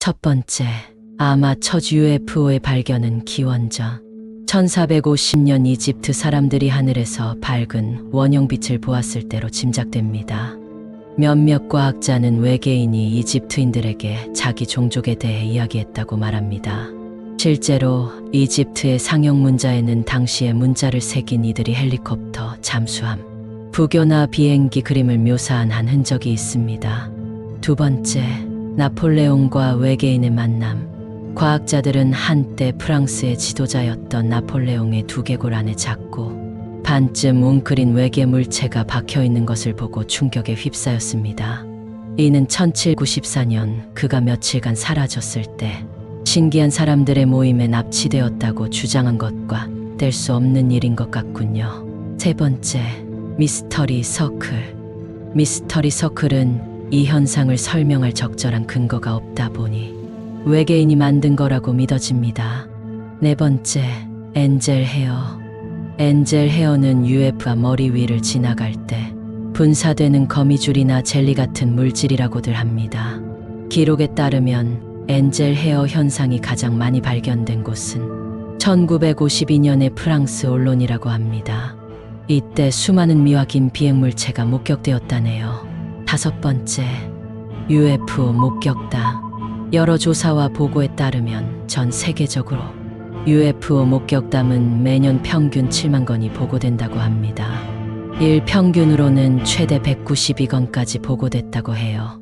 첫 번째, 아마 첫 UFO의 발견은 기원전 1450년 이집트 사람들이 하늘에서 밝은 원형빛을 보았을 때로 짐작됩니다. 몇몇 과학자는 외계인이 이집트인들에게 자기 종족에 대해 이야기했다고 말합니다. 실제로 이집트의 상형 문자에는 당시의 문자를 새긴 이들이 헬리콥터, 잠수함, 부교나 비행기 그림을 묘사한 한 흔적이 있습니다. 두 번째, 나폴레옹과 외계인의 만남. 과학자들은 한때 프랑스의 지도자였던 나폴레옹의 두개골 안에 작고 반쯤 웅크린 외계 물체가 박혀 있는 것을 보고 충격에 휩싸였습니다. 이는 1794년 그가 며칠간 사라졌을 때 신기한 사람들의 모임에 납치되었다고 주장한 것과 뗄 수 없는 일인 것 같군요. 세 번째, 미스터리 서클. 미스터리 서클은 이 현상을 설명할 적절한 근거가 없다 보니 외계인이 만든 거라고 믿어집니다. 네 번째, 엔젤 헤어. 엔젤 헤어는 UF와 머리 위를 지나갈 때 분사되는 거미줄이나 젤리 같은 물질이라고들 합니다. 기록에 따르면 엔젤 헤어 현상이 가장 많이 발견된 곳은 1952년의 프랑스 언론이라고 합니다. 이때 수많은 미와 긴 비행물체가 목격되었다네요. 다섯 번째, UFO 목격담. 여러 조사와 보고에 따르면 전 세계적으로 UFO 목격담은 매년 평균 7만 건이 보고된다고 합니다. 일 평균으로는 최대 192건까지 보고됐다고 해요.